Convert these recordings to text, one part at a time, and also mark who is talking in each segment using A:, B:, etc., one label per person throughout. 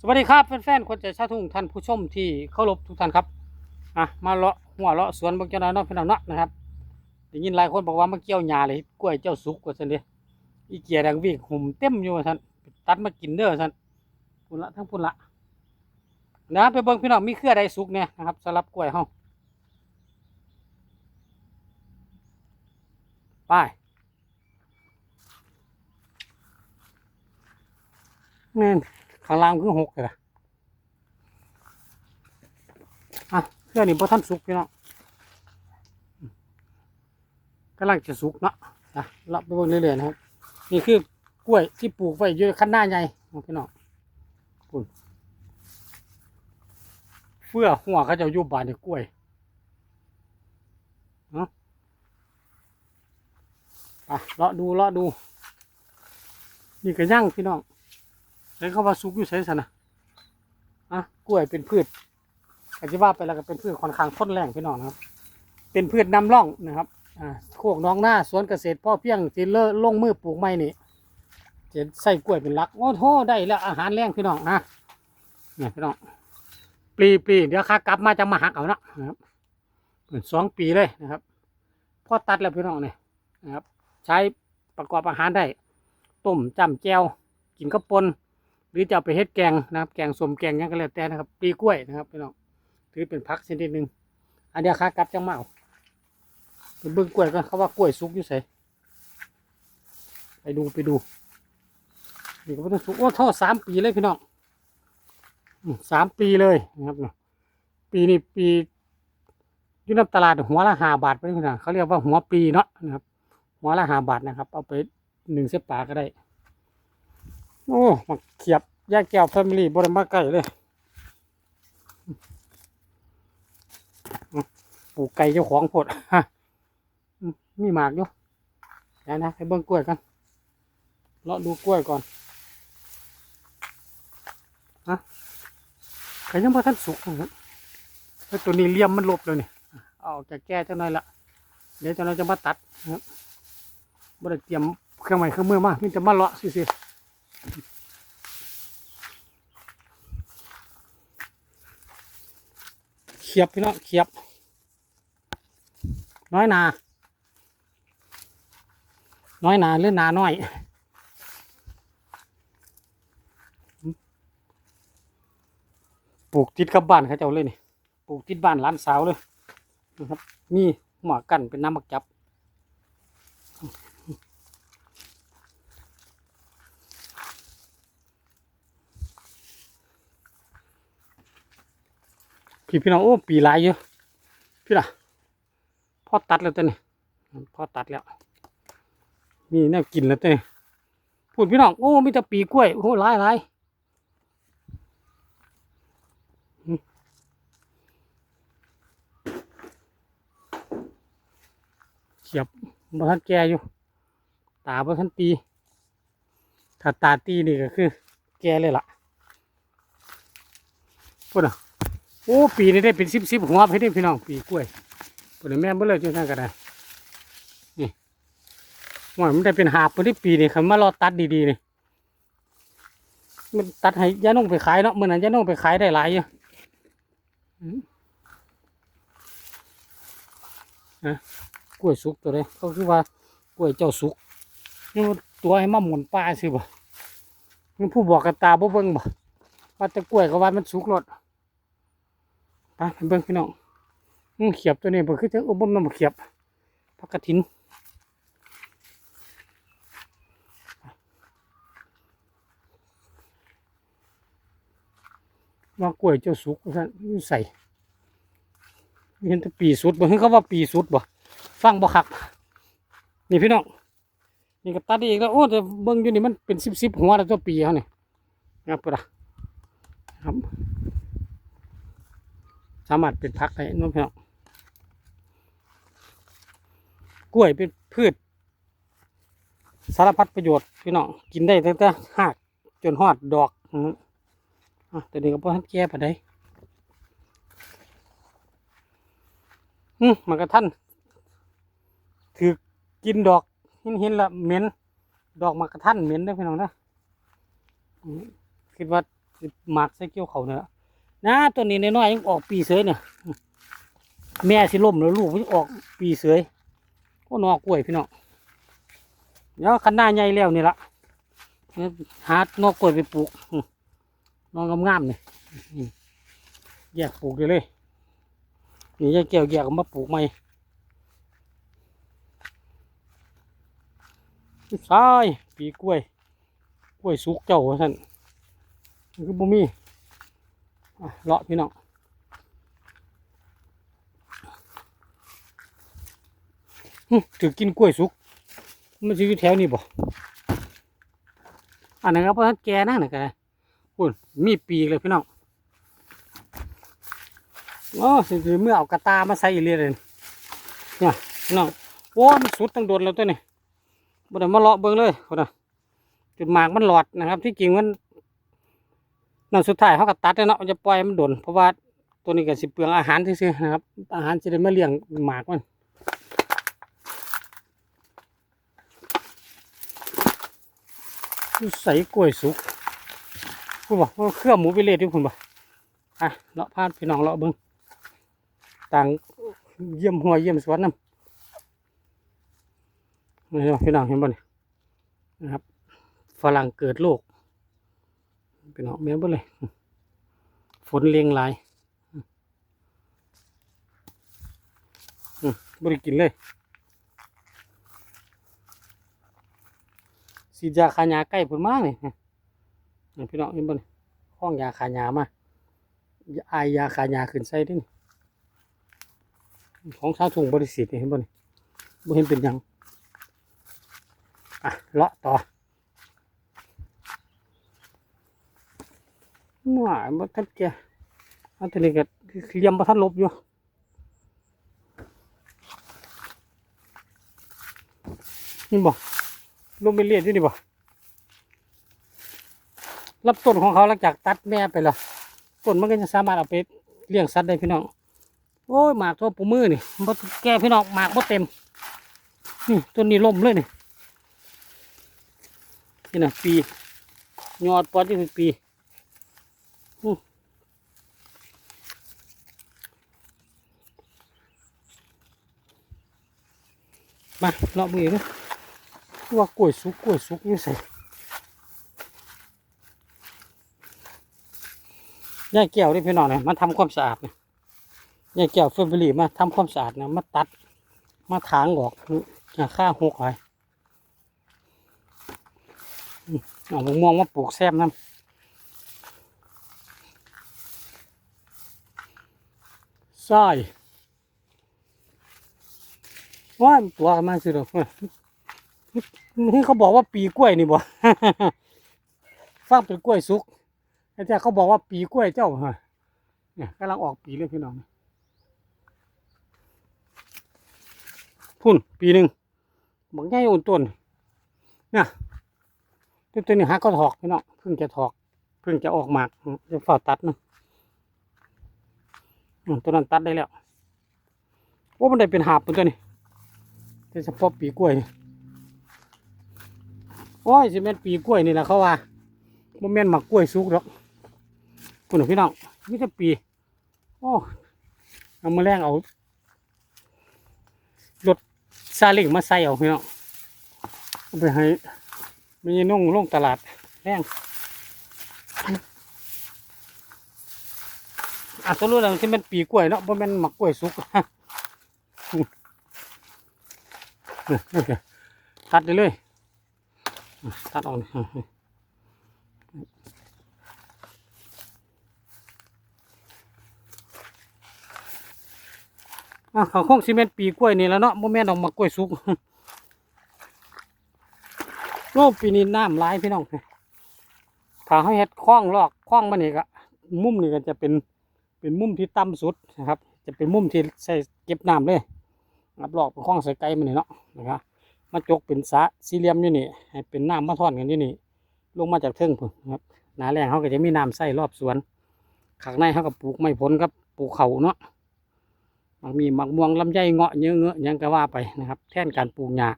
A: สวัสดีครับแฟนๆคนใจชาทุ่งท่านผู้ชมที่เคารพทุกท่านครับอะมาเลาะหัวเลาะสวนบางเจ้าน้อยเน้องพี่น้องเนาะนะครับได้ยินหลายคนบอกว่ามาเกี่ยวหญ้าเลยกล้วยเจ้าสุกว่าซั่นเด้อีเกียดังวิ่งหุ่มเต็มอยู่ว่าสันตัดมากินเด้อว่าซั่นพุ่นละทั้งพุ่นละนะไปเบิ่งพี่น้องมีเครือใดสุกเนี่ยนะครับสำหรับกล้วยเฮาไปนี่น ข้างล่างคือหกเลยล่ะอะเครือนี่บ่ทันสุกพี่น้องกำลังจะสุกเนาะอะเราไปเบิ่งเรื่อยๆนะครับ นี่คือกล้วยที่ปลูกไว้อยู่ขั้นหน้าใหญ่ของพี่น้องปุ่นเฟื่อหัวเขาจะอยู่บานในกล้วยเนาะไปเลาะดูเลาะดู นี่ก็ย่างพี่น้อง เขาว่าสุกอยู่ใช่สนะอะกล้วยเป็นพืชอาจจะว่าไปแล้วก็เป็นพืชค่อนข้างทนแรงพี่น้องนะครับ เป็นพืชนำร่องนะครับอ่าโคกน้องหน้าสวนเกษตรพ่อเพียงที่เลอะลงมือปลูกไม้นี่จะใส่กล้วยเป็นหลักโอ้โหได้แล้วอาหารแรงพี่น้องนะเนี่ยพี่น้องปลีปลีเดี๋ยวค้ากลับมาจะมาหักเอาเนาะนะครับเหมือนสองปีเลยนะครับพอตัดแล้วพี่น้องเนี่ยนะครับ ใช้ประกอบอาหารได้ ต้มจำแจวกินข้าวปน หรือจะเอาไปเฮ็ดแกงนะครับ แกงสมแกงยังก็แล้วแต่นะครับปีกล้วยนะครับพี่น้องถือเป็นพักชนิดหนึ่งอันเดียวค้ากลับจังมาเอาไปเบิ่งกล้วยกันเขาว่ากล้วยสุกอยู่ไสไปดูไปดูนี่ก็บ่ต้องสุกโอ้ท่อสามปีเลยพี่น้องสามปีเลยนะครับเนาะปีนี้ปีอยูน้ำตลาดหัวละห้าบาทไปพี่น้องเขาเรียกว่าหัวปีเนาะนะครับ หัวละห้าบาทนะครับ เอาไปหนึ่งเสปลาก็ได้ โอ้มาเขียบยาแก้วแฟมิลี่บริมาใกล้เลยปลูกไก่เจ้าของโพดอืมมีหมากอยู่เดี๋ยวนะไปเบิ่งกล้วยกันเลาะดูกล้วยก่อนฮะไข่ยังพอท่านสุกนะแล้วตัวนี้เลี่ยมมันลบเลยนี่เอาออกจากแก้เจ้าหน่อยละเดี๋ยวเจ้าหน่อยจะมาตัดนะครับบ่ได้เตรียมเครื่องใหม่เครื่องมือมามีแต่มาเลาะซื่อๆ เขียบพี่น้องเขียบ น้อยนา น้อยนาหรือนาน้อยปลูกติดกับบ้านเขาเจ้าเลยนี่ปลูกติดบ้านร้านสาวเลยนะครับมีหมอกันเป็นน้ำมักจับ พี่พี่น้องโอ้ปีหลายเยอะพี่ล่ะพอตัดแล้วตัวนี้พอตัดแล้วมีแนวกินแล้วตัวนี้พูดพี่น้องโอ้มีแต่ปีกล้วยโอ้หลายหลายเขียบบ่ทันแก่อยู่ ตาบ่ทันตี ถ้าตาตีนี่ก็คือ แก่เลยล่ะพูดอะ โอ้ปีนี้ได้เป็นสิบสิบหัวให้ได้พี่น้องปีกล้วยปนแม่นบ่เลยจังซั่นก็ได้นี่ว่ามันได้เป็นหาบบ่ได้ปีนี่คันมารอตัดดีๆนี่มันตัดให้ยานุ่งไปขายเนาะเมื้อนั้นยานุ่งไปขายได้หลายอยู่นะกล้วยสุกตัวใดเขาคือว่ากล้วยเจ้าสุกนี่ตัวให้มาหมุนป้าสิบ่มันผู้บอกกับตาบ่เบิ่งบ่ว่าแต่กล้วยก็ว่ามันสุกรด ไปเบิ่งพี่น้องเขียบตัวนี้มันคือจะอุบมน้ำเขียบพักกระถินว่ากล้วยเจ้าสุกท่านใส่เห็นแต่ปีสุดบ่เห็นเขาว่าปีสุดบ่ฟังบ่คักนี่พี่น้องนี่ก็ตัดอีกแล้วโอ้แต่เบิ่งอยู่นี่มันเป็นสิบสิบหัวแล้วตัวปีเขาเนี่ยนะครับปะครับ สามารถเป็นพักได้น้องพี่น้องกล้วยเป็นพืช สารพัดประโยชน์พี่น้องกินได้ตั้งแต่หากจนหอดดอกอืมอะแต่นี้ก็พอทันแก่ปะได้อืมมันก็ท่านถือกินดอกเห็นเห็นละเหม็นดอกมันกระท่านเหม็นเด้พี่น้องนะคิดว่าหมักใส่เกี่ยวเขาเนี่ย นะตัวนี้น้อยๆยังออกปีเสยเนี่ย แม่สิล่มแล้วลูกมันออกปีเสยก็นอกกล้วยพี่น้องเดี๋ยวคันหน้าใหญ่แล้วนี่ละหานอกกล้วยไปปลูกนอนงามๆเนี่ยอืมแยกปลูกได้เลยนี่ยายแก้วแยกมาปลูกใหม่ใช่ปีกล้วย กล้วยสุกเจ้าว่าท่านคือบ่มีอะ เลาะพี่น้องถือกินกล้วยสุก มันจะอยู่แถวนี้บ่อันนั้นก็เพราะท่านแกนั่นน่ะกันคุณมีปีกเลยพี่น้องอ๋อสิเมื่อเอากระตามาใส่อีเรียเลยเนี่ยพี่น้องโอ้มันสุดตั้งโดนแล้วตัวนี้บ่ได้มาเลาะเบิ่งเลยคนน่ะจุดหมากมันหลอดนะครับ ที่จริงมัน นั่นสุดท้ายเขาก็ตัดเนาะมันจะปล่อยมันโดนเพราะว่าตัวนี้ก็สิเปลืองอาหารที่ซื่อนะครับ อาหารจะได้มาเลี้ยงหมากมันใส่กล้วยสุกคุณบอกเครื่องหมูไปเลยที่คุณบอกอะเลาะพาดพี่น้องเลาะเบิ้งต่างเยี่ยมหัวเยี่ยมสวนน้ำนี่พี่น้องเห็นบ่นี่นะครับฝรั่งเกิดโร คเป็นออกแม่บ่เลย ฝนเลียงหลายบ่ได้กินเลยสียาขายาใกล้ผลมากนี่นี่พี่น้องเห็นบ่นี่ห้องยาขายามาอายยาขายาขึ้นใส่ด้วยของชาวถุงบริสิทธิ์เห็นบ่นี่บ่เห็นเป็นยังอะเลาะต่อ หวานบ่ทันแกอันนี้ก็เลียมบ่ทันลบอยู่นี่บ่ลงไปเลียดอยู่นี่บ่รับต้นของเขาหลังจากตัดแม่ไปแล้วต้นมันก็จะสามารถเอาไปเลี้ยงสัตว์ได้พี่น้องโอ้ยหมากตัวปูมือนี่บ่แก่พี่น้องหมากบ่เต็มนี่ต้นนี้ล่มเลยนี่นี่นะปียอดปอดที่เป็นปี มาเลาะมือนะว่ากล้วยสุกกล้วยสุกอยู่ใส่ยายแก้วนี่พี่น้องเนี่ยมาทำความสะอาดเนี่ยยายแก้วเฟอร์บิลี่มาทำความสะอาดเนะมาตัดมาถางออกหาค่าหกอะไรอืมเอามะม่วงมาปลูกแซมน้ำใช่ ว่าตัวมาสิเด้อนี่เขาบอกว่าปีกล้วยนี่บ่ฟังเป็นกล้วยสุกแต่แต่เขาบอกว่าปีกล้วยเจ้าฮะเนี่ยกำลังออกปีเลยพี่น้องพุ่นปีหนึ่งบางแง่อุ่นต้นเนี่ยต้นตัวนี้หักก็ถอกพี่น้องเพิ่งจะถอก เพิ่งจะออกหมากจะฝ่าตัดนะตัวนั้นตัดได้แล้วว่ามันได้เป็นหาบเป็นตัวนี้ แต่เฉพาะปีกล้วย โอ้ยสิแม่นปีกล้วยนี่แหละเขาว่าบ่แม่นหมักกล้วยสุกหรอกคุณพี่น้องมีแต่ปี โอ้เอามาแรงเอารถซาเล้งมาใส่เอาพี่น้องไปให้ไม่ยนุ่งลงตลาดแรงอะตัวรู้แล้วที่เป็นปีกล้วยเนาะบ่แม่นหมักกล้วยสุก ตัดเลยตัดออกอะเขาคงซีเมนต์ปีกล้วยนี่แล้วเนาะบ่แม่นออกมากล้วยสุกโอ้ปีนี้น้ำหลายพี่น้องถ้าเขาเฮ็ดคล้องลอกคล้องมันนี่ก็มุมนี่ก็จะเป็นเป็นมุมที่ต่ำสุดนะครับ จะเป็นมุมที่ใส่เก็บน้ำเลย รับลอกเป็นคล้องใส่ไก่มันนี่เนาะนะครับมาจกเป็นสะสี่เหลี่ยมอยู่นี่ให้เป็นน้ำมาท่อนกันอยู่นี่ ลงมาจากเทิงพุ่นครับหนาแรงเขาก็จะมีน้ำใส่รอบสวนข้างในเขาก็ปลูกไม้ผลกับปลูกเขาเนาะมันมีมักม่วงลำไยเงาะเยอะเงอะยังก็ว่าไปนะครับ แทนการปลูกหญ้า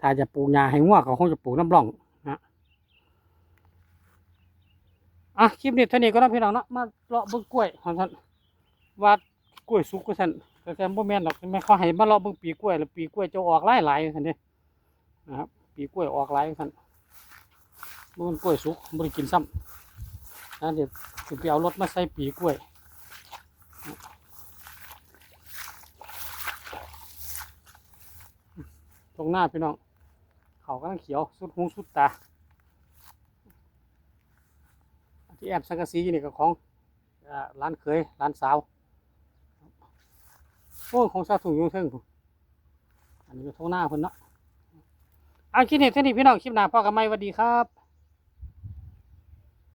A: ถ้าจะปลูกหญ้าให้งัวเขาคงจะปลูกน้ำร่องนะอะคลิปนี้เท่านี้ก็ต้องพี่น้องเนาะมาเลาะเบิ่งกล้วยของท่านว่า กล้วยสุกก็ท่นแต่แต่บ่แม่นหรอกแม่เขาให้มาเลาะเบิ่งปีกล้วยแล้วปีกล้วยจะออกหลายหลายๆท่นเด้นะครับ ปีกล้วยออกหลายท่นบ่มันกล้วยสุกบ่ได้กินซ้ำนะเดี๋ยวสิไปเอารถมาใส่ปีกล้วยตรงหน้าพี่น้องเขากำลังเขียวสุดหูสุดตา ที่แอบสังกะสีอยู่นี่ก็ของร้านเคยร้านสาว โอ้ของสาสูงอยุ่งเทิงผมอันนี้ก็ตรงหน้าเพิ่นเนาะเอาคลิปนี้เท่านี้พี่น้องคลิปหน้าพ่อกับไม่สวัสดีครับ